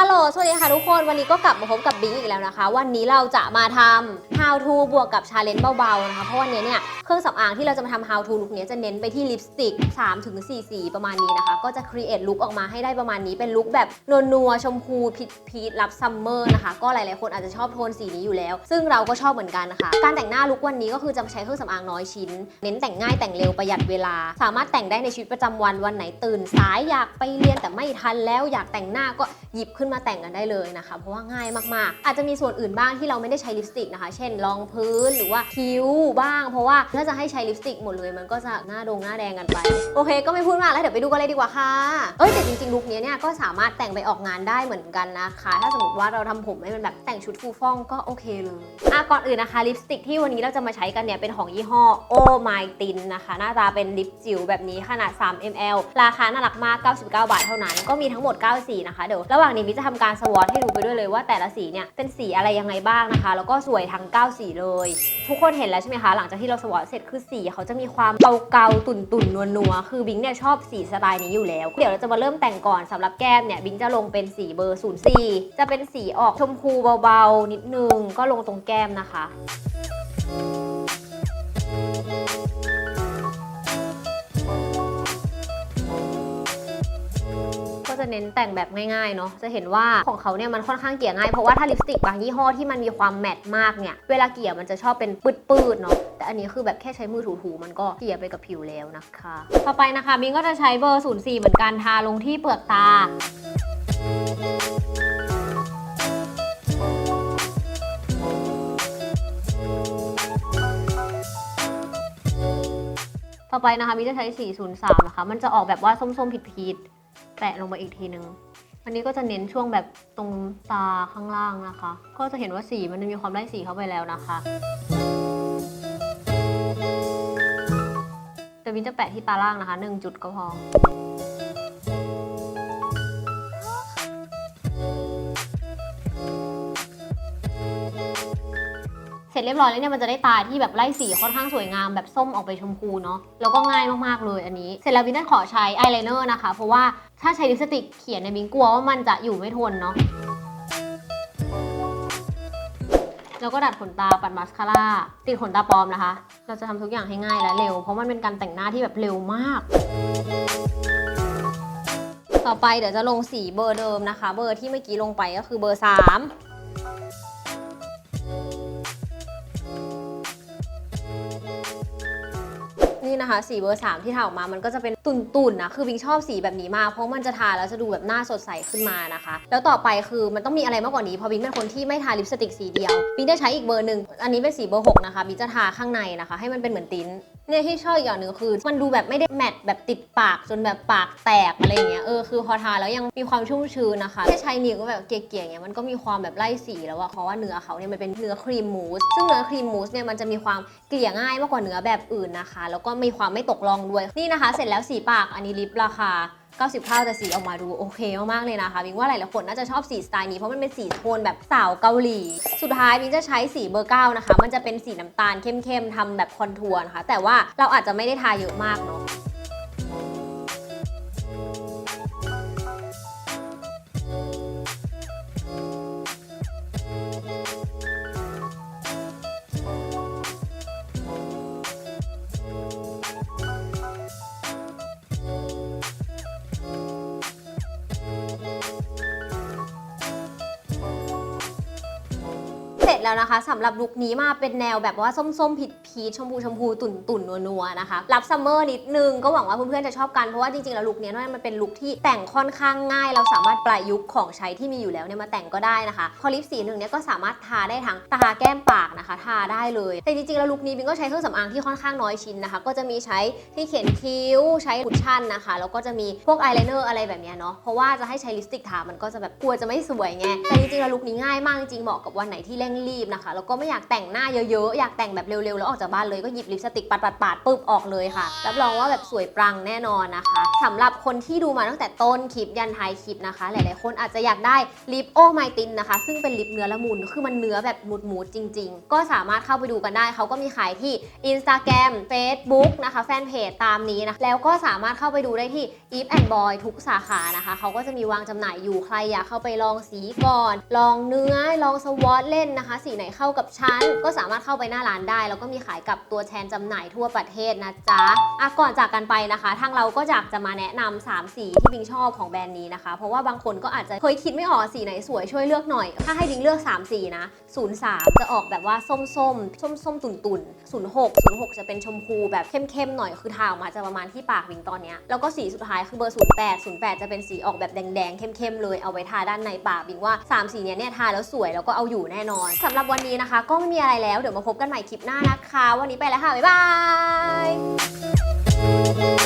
ฮัลโหล สวัสดีค่ะทุกคน วันนี้ก็กลับมาพบกับบิงอีกแล้วนะคะ วันนี้เราจะมาทำ how to บวกกับ challenge เบาๆนะคะ เพราะวันนี้เนี่ย เครื่องสำอางที่เราจะมาทำ how to ลุคนี้จะเน้นไปที่ลิปสติก 3-4ถึงสีประมาณนี้นะคะ ก็จะ create ลุคออกมาให้ได้ประมาณนี้ เป็นลุคแบบนัวๆ ชมพูพีชพีชรับซัมเมอร์นะคะ ก็หลายๆ คนอาจจะชอบโทนสีนี้อยู่แล้ว ซึ่งเราก็ชอบเหมือนกันนะคะ การแต่งหน้าลุควันนี้ก็คือจะใช้เครื่องสำอางน้อยชิ้น เน้นแต่งง่ายแต่งเร็วประหยัดเวลา สามารถแต่งได้ในชีวิตประจำวัน วันไหนตื่นสายอยากไปเรียนแต่ไม่ทันแล้วอยากแต่งหน้าก็หยิบขึ้นมาแต่งกันได้เลยนะคะ เพราะว่าง่ายมากๆ อาจจะมีส่วนอื่นบ้างที่เราไม่ได้ใช้ลิปสติกนะคะ เช่นรองพื้นหรือว่าคิ้วบ้าง เพราะว่าถ้าจะให้ใช้ลิปสติกหมดเลยมันก็จะหน้าดงหน้าแดงกันไป โอเค ก็ไม่พูดมากแล้วเดี๋ยวไปดูกันเลยดีกว่าค่ะ เอ้ยแต่จริง ลุคนี้เนี่ยก็สามารถแต่งไปออกงานได้เหมือนกันนะคะ ถ้าสมมติว่าเราทำผมให้มันแบบแต่งชุดฟูฟ่องก็โอเคเลยอะก่อนอื่นนะคะลิปสติกที่วันนี้เราจะมาใช้กันเนี่ยเป็นของยี่ห้อ Oh My Tin นะคะ หน้าตาเป็นลิปจิ๋วแบบนี้ขนาด 3 ml ราคาน่ารักมาก 99 บาทเท่านั้น ก็มีทั้งหมด 9 สีนะคะ เดี๋ยวระหว่างนี้มิจะทำการสวอตให้ดูไปด้วยเลยว่าแต่ละสีเนี่ยเป็นสีอะไรยังไงบ้างนะคะ แล้วก็สวยทั้ง 9 สีเลย ทุกคนเห็นแล้วใช่ไหมคะ หลังจากที่เราสวอตเสร็จคือสีเขาจะมีความเกาๆตุ่นๆนัวๆคือบิงเนี่ยชอบสีสไตล์นี้อยู่แล้ว เดี๋ยวเราจะมาเริ่มแต่งก่อนสำหรับแก้มเนี่ยบิงจะลงเป็นสีเบอร์04จะเป็นสีออกชมพูเบาๆ นิดนึงก็ลงตรงแก้มนะคะ จะเน้นแต่งแบบง่ายๆเนาะ จะเห็นว่าของเขาเนี่ยมันค่อนข้างเกลี่ยง่ายเพราะว่าถ้าลิปสติกบางยี่ห้อที่มันมีความแมตต์มากเนี่ย เวลาเกลี่ยมันจะชอบเป็นปืดๆเนาะ แต่อันนี้คือแบบแค่ใช้มือถูๆมันก็เกลี่ยไปกับผิวแล้วนะคะ ต่อไปนะคะบิงก็จะใช้เบอร์ 04 เหมือนกันทาลงที่เปลือกตาต่อไปนะคะมิจะใช้ 403 นะคะ มันจะออกแบบว่าส้มๆผิดๆ แปะลงไปอีกทีนึง อันนี้ก็จะเน้นช่วงแบบตรงตาข้างล่างนะคะ ก็จะเห็นว่าสีมันมีความได้สีเข้าไปแล้วนะคะแต่วินจะแปะที่ตาล่างนะคะ1จุดก็พอ ร็จเรียบร้อยแล้วเนี่ยมันจะได้ตาที่แบบไล่สีค่อนข้างสวยงามแบบส้มออกไปชมพูเนาะแล้วก็ง่ายมากๆเลยอันนี้ เสร็จแล้ววินได้ขอใช้อายไลเนอร์นะคะ เพราะว่าถ้าใช้ลิปสติกเขียนในยบิงกลัวว่ามันจะอยู่ไม่ทนเนาะแล้วก็ดัดขนตาปัดมาสคาร่าติดขนตาปลอมนะคะ เราจะทำทุกอย่างให้ง่ายและเร็ว เพราะมันเป็นการแต่งหน้าที่แบบเร็วมาก ต่อไปเดี๋ยวจะลงสีเบอร์เดิมนะคะ เบอร์ที่เมื่อกี้ลงไปก็คือเบอร์ 3 นี่นะคะสีเบอร์ 3 ที่ทาออกมามันก็จะเป็นตุ่นๆนะคือบิงชอบสีแบบนี้มากเพราะมันจะทาแล้วจะดูแบบหน้าสดใสขึ้นมานะคะ แล้วต่อไปคือมันต้องมีอะไรมากกว่านี้เพราะบิงเป็นคนที่ไม่ทาลิปสติกสีเดียวบิงจะใช้อีกเบอร์หนึ่งอันนี้เป็นสีเบอร์6นะคะบิงจะทาข้างในนะคะ ให้มันเป็นเหมือนติ้น เนี่ยที่ชอบอีกอย่างหนึ่งคือ มันดูแบบไม่ได้แมทแบบติดปากจนแบบปากแตกอะไรอย่างเงี้ยเออคือพอทาแล้วยังมีความชุ่มชื้นนะคะแค่ใช้นิ้วก็แบบเกลี่ยๆอย่างเงี้ยมันก็มีความแบบไล่สีแล้วอะเพราะว่าเนื้อเขาเนี่ยมันเป็นเนื้อครีมมูสซึ่งเนื้อครีมมูสเนี่ยมันจะมีความเกลี่ยง่ายมากกว่าเนื้อแบบอื่นนะคะ แล้วก็มีความไม่ตกรองด้วยนี่นะคะ เสร็จแล้วสีปากอันนี้ลิปราคา 90เท่าแต่สีออกมาดูโอเคมากๆเลยนะคะบิงว่าหลายๆคนน่าจะชอบสีสไตล์นี้เพราะมันเป็นสีโทนแบบสาวเกาหลี สุดท้ายบิงจะใช้สีเบอร์ 9 นะคะ มันจะเป็นสีน้ำตาลเข้มๆทำแบบคอนทัวร์นะคะ แต่ว่าเราอาจจะไม่ได้ทาเยอะมากเนาะ แล้วนะคะสำหรับลุคนี้มาเป็นแนวแบบว่าส้มๆผิดพีชชมพูชมพูตุ่นตุ่นนัวๆนะคะรับซัมเมอร์นิดนึงก็หวังว่าเพื่อนๆจะชอบกันเพราะว่าจริงๆแล้วลุคนี้มันเป็นลุคที่แต่งค่อนข้างง่าย เราสามารถประยุกต์ของใช้ที่มีอยู่แล้วเนี่ยมาแต่งก็ได้นะคะพอลิปสีหนึ่งเนี่ยก็สามารถทาได้ทั้งตาแก้มปากนะคะ ทาได้เลย แต่จริงๆแล้วลุคนี้บิงก็ใช้เครื่องสำอางที่ค่อนข้างน้อยชิ้นนะคะ ก็จะมีใช้ที่เขียนคิ้วใช้คุชชั่นนะคะแล้วก็จะมีพวกอายไลเนอร์อะไรแบบนี้เนาะเพราะว่าจะให้ใช้ลิปสติกทามันก็จะแบบกลัวจะไม่สวยไงแต่จริงๆแล้วลุคนี้ง่ายมากจริงๆเหมาะกับวันไหนที่เร่งรีบนะคะ แล้วก็ไม่อยากแต่งหน้าเยอะๆ อยากแต่งแบบเร็วๆ แล้วออกจากบ้านเลยก็หยิบลิปสติกปัดๆๆปึ๊บออกเลยค่ะ รับรองว่าแบบสวยปรังแน่นอนนะคะสำหรับคนที่ดูมาตั้งแต่ต้นคลิปยันท้ายคลิปนะคะ หลายๆ คนอาจจะอยากได้ลิปโอไมตินนะคะ ซึ่งเป็นลิปเนื้อละมุน คือมันเนื้อแบบหมูดๆจริง ๆ ก็สามารถเข้าไปดูกันได้ เขาก็มีขายที่ Instagram Facebook นะคะแฟนเพจตามนี้นะ แล้วก็สามารถเข้าไปดูได้ที่ Eve and Boy ทุกสาขานะคะ เขาก็จะมีวางจำหน่ายอยู่ใครอยากเข้าไปลองสีก่อน ลองเนื้อ ลองสวอตเล่นนะคะ สีไหนเข้ากับฉันก็สามารถเข้าไปหน้าร้านได้ แล้วก็มีขายกับตัวแทนจำหน่ายทั่วประเทศนะจ๊ะอะก่อนจากกันไปนะคะ ทางเราก็อยากจะมาแนะนำสามสีที่บิงชอบของแบรนด์นี้นะคะ เพราะว่าบางคนก็อาจจะเคยคิดไม่ออกสีไหนสวยช่วยเลือกหน่อย ถ้าให้บิงเลือก3สีนะ03 จะออกแบบว่าส้มส้มส้มส้มตุ่นตุ่นๆ06 06 จะเป็นชมพูแบบเข้มๆหน่อยคือทาออกมาจะประมาณที่ปากบิงตอนเนี้ยแล้วก็สีสุดท้ายายคือเบอร์ 08 08 จะเป็นสีออกแบบแดงๆ เข้มๆ เลยเอาไว้ทาด้านในปากบิงว่า 3 สีเนี้ยเนี่ยทาแล้วสวยแล้วก็เอาอยู่แน่นอนสำหรับวันนี้นะคะ ก็ไม่มีอะไรแล้วเดี๋ยวมาพบกันใหม่คลิปหน้านะคะ วันนี้ไปแล้วค่ะ บ๊ายบาย